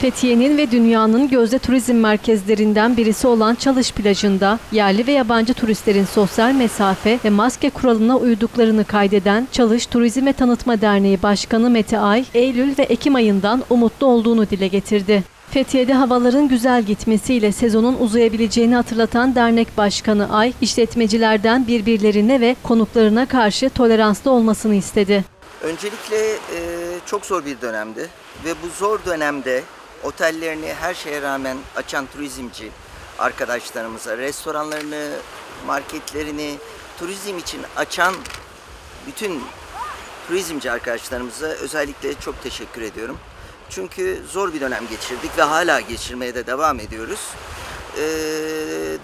Fethiye'nin ve dünyanın gözde turizm merkezlerinden birisi olan Çalış plajında yerli ve yabancı turistlerin sosyal mesafe ve maske kuralına uyduklarını kaydeden Çalış Turizm ve Tanıtma Derneği Başkanı Mete Ay, Eylül ve Ekim ayından umutlu olduğunu dile getirdi. Fethiye'de havaların güzel gitmesiyle sezonun uzayabileceğini hatırlatan dernek başkanı Ay, işletmecilerden birbirlerine ve konuklarına karşı toleranslı olmasını istedi. Öncelikle e, çok zor bir dönemdi ve bu zor dönemde otellerini her şeye rağmen açan turizmci arkadaşlarımıza, restoranlarını, marketlerini turizm için açan bütün turizmci arkadaşlarımıza özellikle çok teşekkür ediyorum. Çünkü zor bir dönem geçirdik ve hala geçirmeye de devam ediyoruz. Ee,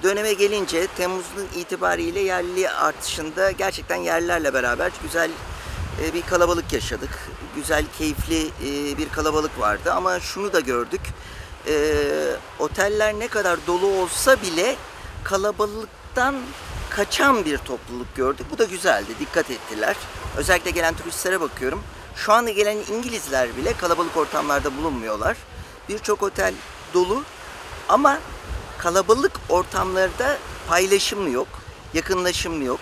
döneme gelince Temmuz'un itibariyle yerli artışında gerçekten yerlilerle beraber güzel e, bir kalabalık yaşadık. Güzel, keyifli e, bir kalabalık vardı ama şunu da gördük. E, oteller ne kadar dolu olsa bile kalabalıktan kaçan bir topluluk gördük. Bu da güzeldi, dikkat ettiler. Özellikle gelen turistlere bakıyorum. Şu anda gelen İngilizler bile kalabalık ortamlarda bulunmuyorlar. Birçok otel dolu ama kalabalık ortamlarda paylaşım yok, yakınlaşım yok.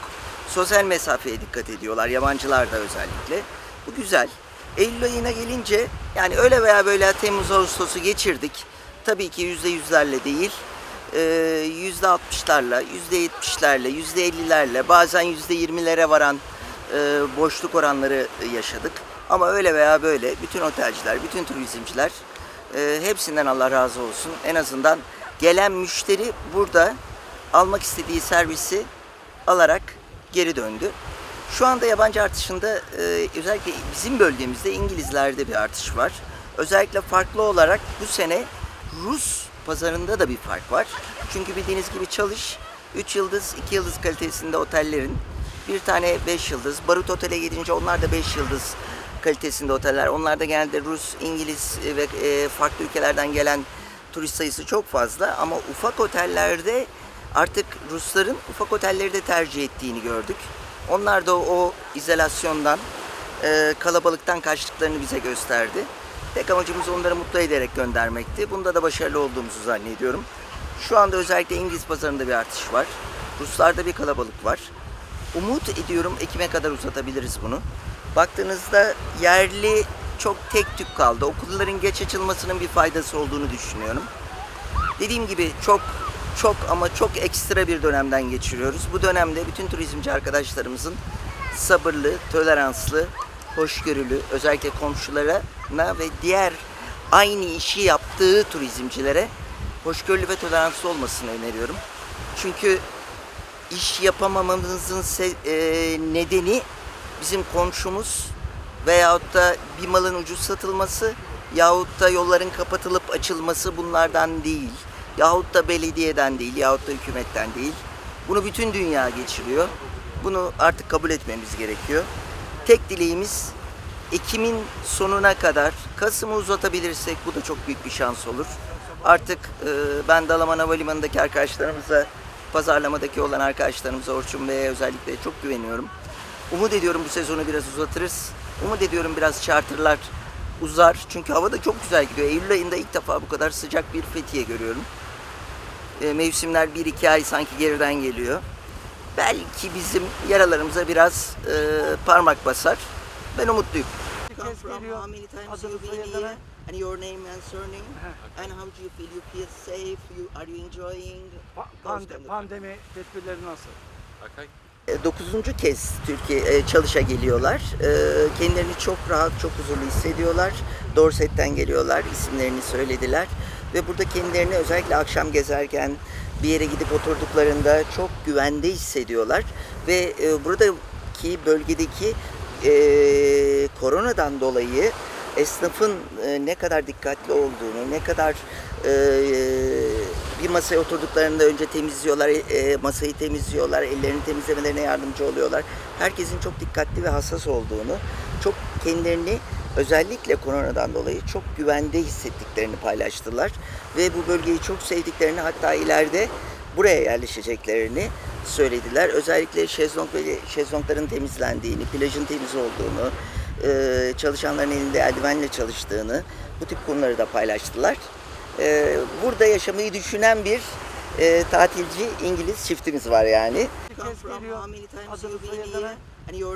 Sosyal mesafeye dikkat ediyorlar, yabancılar da özellikle. Bu güzel. Eylül ayına gelince yani öyle veya böyle Temmuz Ağustos'u geçirdik. Tabii ki yüzde yüzlerle değil, e, yüzde altmışlarla, yüzde yetmişlerle, yüzde ellilerle, bazen yüzde yirmilere varan e, boşluk oranları yaşadık. Ama öyle veya böyle bütün otelciler, bütün turizmciler e, hepsinden Allah razı olsun. En azından gelen müşteri burada almak istediği servisi alarak geri döndü. Şu anda yabancı artışında e, özellikle bizim bölgemizde İngilizlerde bir artış var. Özellikle farklı olarak bu sene Rus pazarında da bir fark var. Çünkü bildiğiniz gibi Çalış 3 yıldız, 2 yıldız kalitesinde otellerin bir tane 5 yıldız. Barut Otel'e gidince onlar da 5 yıldız kalitesinde oteller. Onlar da genelde Rus, İngiliz ve e, farklı ülkelerden gelen turist sayısı çok fazla. Ama ufak otellerde artık Rusların ufak otelleri de tercih ettiğini gördük. Onlar da o izolasyondan, e, kalabalıktan kaçtıklarını bize gösterdi. Tek amacımız onları mutlu ederek göndermekti. Bunda da başarılı olduğumuzu zannediyorum. Şu anda özellikle İngiliz pazarında bir artış var. Ruslarda bir kalabalık var. Umut ediyorum Ekim'e kadar uzatabiliriz bunu. Baktığınızda yerli çok tek tük kaldı. Okulların geç açılmasının bir faydası olduğunu düşünüyorum. Dediğim gibi çok çok ama çok ekstra bir dönemden geçiriyoruz. Bu dönemde bütün turizmci arkadaşlarımızın sabırlı, toleranslı, hoşgörülü, özellikle komşularına ve diğer aynı işi yaptığı turizmcilere hoşgörülü ve toleranslı olmasını öneriyorum. Çünkü iş yapamamamızın e, nedeni bizim komşumuz veyahut da bir malın ucuz satılması yahut da yolların kapatılıp açılması bunlardan değil. Yahut da belediyeden değil, yahut da hükümetten değil. Bunu bütün dünya geçiriyor. Bunu artık kabul etmemiz gerekiyor. Tek dileğimiz Ekim'in sonuna kadar Kasım'ı uzatabilirsek bu da çok büyük bir şans olur. Artık e, ben Dalaman Havalimanı'ndaki arkadaşlarımıza, pazarlamadaki olan arkadaşlarımıza, Orçun Bey'e özellikle çok güveniyorum. Umut ediyorum bu sezonu biraz uzatırız. Umut ediyorum biraz charterlar uzar. Çünkü hava da çok güzel gidiyor. Eylül ayında ilk defa bu kadar sıcak bir Fethiye görüyorum. E, mevsimler 1-2 ay sanki geriden geliyor. Belki bizim yaralarımıza biraz e, parmak basar. Ben umutluyum. kez geliyor. Adını soyadını. And your name and surname? And how do you feel? You feel safe? You, are you enjoying? Pa- pande- pandemi tedbirleri nasıl? E, Dokuzuncu kez Türkiye e, çalışa geliyorlar. Kendilerini çok rahat, çok huzurlu hissediyorlar. Dorset'ten geliyorlar, isimlerini söylediler. Ve burada kendilerini özellikle akşam gezerken bir yere gidip oturduklarında çok güvende hissediyorlar. Ve e, buradaki bölgedeki e, koronadan dolayı esnafın e, ne kadar dikkatli olduğunu, ne kadar e, bir masaya oturduklarında önce temizliyorlar, e, masayı temizliyorlar, ellerini temizlemelerine yardımcı oluyorlar. Herkesin çok dikkatli ve hassas olduğunu, çok kendilerini özellikle koronadan dolayı çok güvende hissettiklerini paylaştılar. Ve bu bölgeyi çok sevdiklerini hatta ileride buraya yerleşeceklerini söylediler. Özellikle şezlong ve şezlongların temizlendiğini, plajın temiz olduğunu, e, çalışanların elinde eldivenle çalıştığını, bu tip konuları da paylaştılar. E, burada yaşamayı düşünen bir e, tatilci İngiliz çiftimiz var yani.